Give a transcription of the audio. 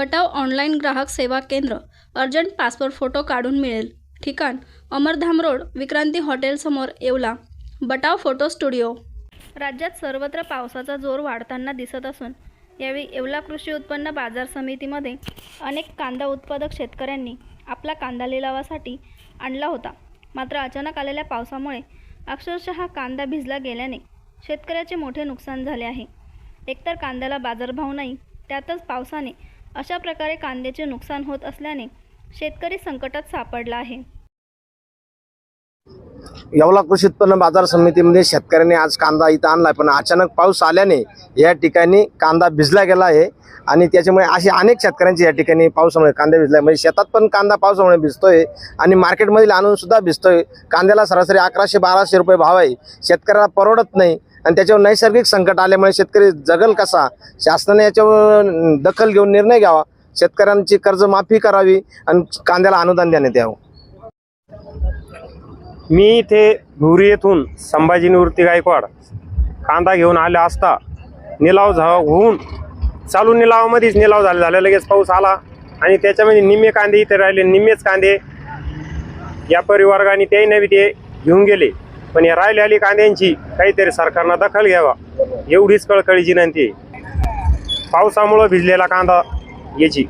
बटाव online ग्राहक सेवा केंद्र अर्जंट पासपोर्ट फोटो काढून मिळेल. ठिकाण अमरधाम रोड विक्रांती हॉटेलसमोर येवला. Batav photo studio. राज्यात सर्वत्र पावसाचा जोर वाढताना दिसत असून यावेळी येवला कृषी उत्पन्न बाजार समितीमध्ये अनेक कांदा उत्पादक शेतकऱ्यांनी आपला कांदा लिलावासाठी आणला होता. मात्र अचानक आलेल्या पावसामुळे अक्षरशः कांदा भिजला गेल्याने शेतकऱ्याचे मोठे नुकसान झाले आहे. एकतर कांद्याला बाजारभाव नाही त्यातच पावसाने अशा प्रकारे कांद्याचे नुकसान होत असल्याने शेतकरी संकटात सापडला आहे. येवला कृषी उत्पन्न बाजार समितीमध्ये शेतकऱ्यांनी आज कांदा इथं आणला पण अचानक पाऊस आल्याने या ठिकाणी कांदा भिजला गेला आहे. आणि त्याच्यामुळे असे अनेक शेतकऱ्यांचे या ठिकाणी पावसामुळे कांदा भिजला. म्हणजे शेतात पण कांदा पावसामुळे भिजतोय आणि मार्केटमधील आणून सुद्धा भिजतोय. कांद्याला सरासरी अकराशे बाराशे रुपये भाव आहे. शेतकऱ्याला परवडत नाही. आणि त्याच्यावर नैसर्गिक संकट आल्यामुळे शेतकरी जगल कसा? शासनाने याच्यावर दखल घेऊन निर्णय घ्यावा. शेतकऱ्यांची कर्जमाफी करावी आणि कांद्याला अनुदान देण्यात यावं. मी इथे भुरी येथून संभाजी निवृत्ती गायकवाड कांदा घेऊन आले असता निलाव झा होऊन चालू निलावामध्येच निलाव झाले झाले. लगेच पाऊस आला आणि त्याच्यामध्ये निम्मे कांदे इथे राहिले. निम्मेच कांदे या परिवर्गाने ते नवी ते घेऊन गेले. पण या राहिले आली कांद्यांची काहीतरी सरकारनं दखल घ्यावा. एवढीच कळकळीची विनंती आहे. पावसामुळं भिजलेला कांदा याची.